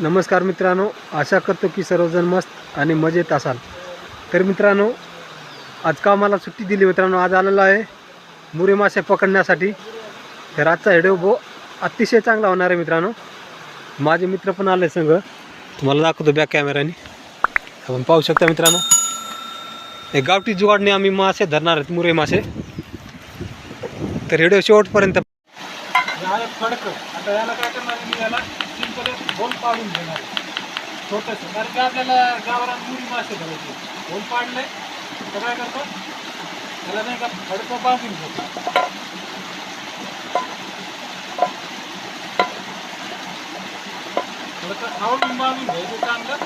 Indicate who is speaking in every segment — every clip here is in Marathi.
Speaker 1: नमस्कार मित्रांनो आशा करतो की सर्वजण मस्त आणि मजेत असाल. तर मित्रांनो आज कामाला सुट्टी दिली मित्रांनो? आज आलेलो आहे मुरे मासे पकडण्यासाठी. तर आजचा व्हिडिओ बो अतिशय चांगला होणार आहे मित्रांनो. माझे मित्र पण आले संघ तुम्हाला दाखवतो बॅक कॅमेऱ्याने आपण पाहू शकता मित्रांनो. हे गावठी जुगाडने आम्ही मासे धरणार आहेत मुरे मासे. तर व्हिडिओ शेवटपर्यंत
Speaker 2: फडक आता होल पाडून घेणार छोटंसं. कारण की आपल्याला गावरान मुरी मासे धरायचे होल पाडले तर काय करतो त्याला नाही का फडकं बांधून घेतो थोडंसं आवडून बांधून घ्यायचं चांगलं.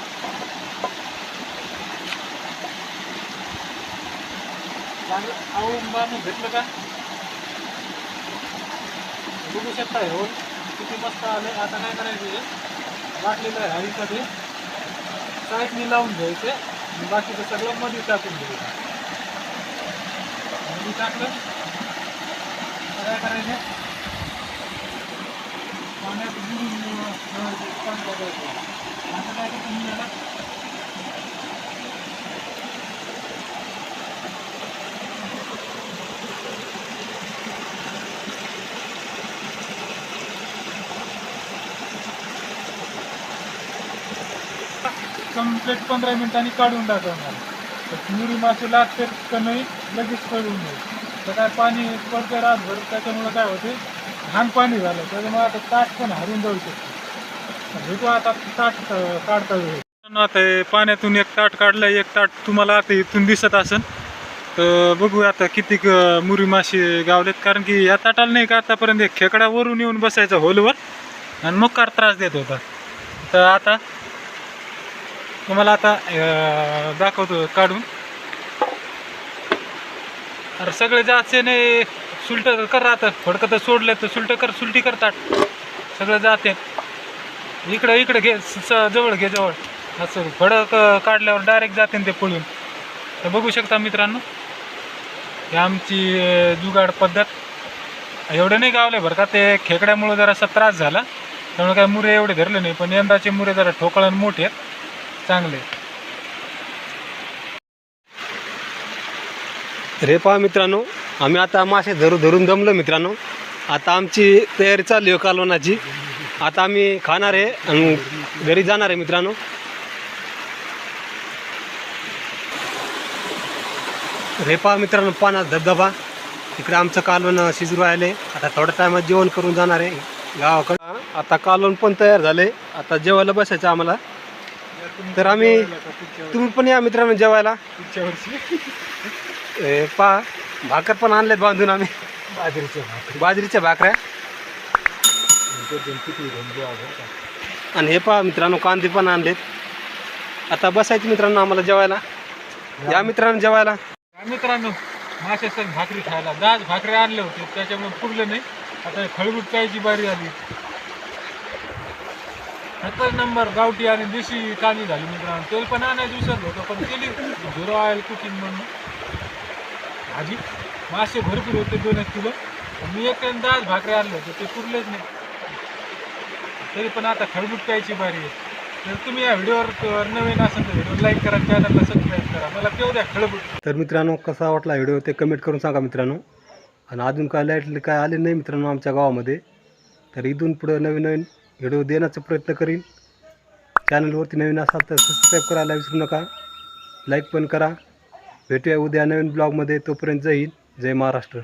Speaker 2: चांगलं आवडून बांधून घेतलं का? बघू शकता हे होल किती मस्त आले? आता काय करायचं आहे वाटलेलं आहे हरीचं ते साईडनी लावून घ्यायचे. आणि बाकीचं सगळं मध्ये टाकून घ्यायचं. मध्ये टाकलं. काय करायचं? पाण्यात बुडून ठेवायचं, पाणी आता काय करतो मी कंप्लीट पंधरा मिनिटांनी काढून टाकवणार तर मुरी मासे लागते कमी लगेच कळून जाईल तर काय पाणी पडते रातभर त्याच्यामुळं काय होते घाण पाणी झालं. त्याच्यामुळे आता ताट पण हरून जाऊ शकतो. भेटू आता ताट काढता येईल आता हे पाण्यातून एक ताट काढलं एक ताट तुम्हाला आता इथून दिसत असेल. तर बघू आता किती मुरी मासे गावलेत. कारण की या ताटाला नाही का आतापर्यंत एक खेकडा वरून येऊन बसायचा होलवर आणि मग कार त्रास देत होता. तर आता तुम्हाला आता दाखवतो काढून. अरे सगळे जायचे नाही सुलट कर राहतात फडकं तर सोडलं तर सुलट कर सुलटी करतात सगळं जाते. इकडं इकडं घे स- जवळ घे जवळ. असं फडक काढल्यावर डायरेक्ट जाते ते पळून. तर बघू शकता मित्रांनो हे आमची जुगाड पद्धत. एवढं नाही गावले बरं का ते खेकड्यामुळं जरासा त्रास झाला. त्यामुळे काय मुरे एवढे धरले नाही पण यंदाचे मुरे जरा ठोकळण मोठे आहेत. चांगले.
Speaker 1: रे पहा मित्रांनो आम्ही आता मासे धरू धरून दमलो मित्रांनो. आता आमची तयारी चालली आहे कालवणाची आता आम्ही खाणार आहे आणि घरी जाणार आहे मित्रांनो. रे पहा मित्रांनो पाना धबधबा. तिकडे आमचं कालवण शिजरू राहिले. आता थोड्या टायमात जेवण करून जाणार आहे गावाकडं. आता कालवण पण तयार झाले. आता जेवायला बसायचं आम्हाला. तर आम्ही तुम्ही पण या मित्रांनो जेवायला.
Speaker 2: पुढच्या वर्षी
Speaker 1: ए, पहा भाकर पण आणलेत बांधून आम्ही.
Speaker 2: बाजरीचे भाकरी.
Speaker 1: बाजरीच्या भाकऱ्या. आणि हे पहा मित्रांनो कांदे पण आणलेत. आता बसायचं मित्रांनो आम्हाला जेवायला. या मित्रांनो जेवायला.
Speaker 2: काय मित्रांनो मासे भाकरी खायला. दाज भाकरी आणले होते त्याच्यामुळे पुरलं नाही. आता खळबूट प्यायची बारी आली. एकच नंबर गावठी आणि देशी कांदी झाली मित्रांनो. तेल पण आणायचं दिवसात होतं पण केली. झिरो ऑइल कुकिंग म्हणून. भाजी मासे भरपूर होते दोन एक किलो. मी एक टाइम दाज भाकरी आणले होते ते पुरलेच नाही. तरी पण आता खळबुट प्यायची बारी आहे. तर तुम्ही या व्हिडिओवर नवीन असेल तर व्हिडिओ लाईक करा चॅनलला सबस्क्राईब करा. मला तेवढ्या द्या खळबुट
Speaker 1: तर मित्रांनो कसा वाटला व्हिडिओ ते कमेंट करून सांगा मित्रांनो. आणि अजून काय लाइट काय आले नाही मित्रांनो आमच्या गावामध्ये. तर इथून पुढं नवीन नवीन व्हिडिओ देण्याचा प्रयत्न करीन. चॅनलवरती नवीन असाल तर सबस्क्राईब करायला विसरू नका. लाईक पण करा. भेटूया उद्या नवीन ब्लॉगमध्ये तोपर्यंत जय हिंद जय महाराष्ट्र.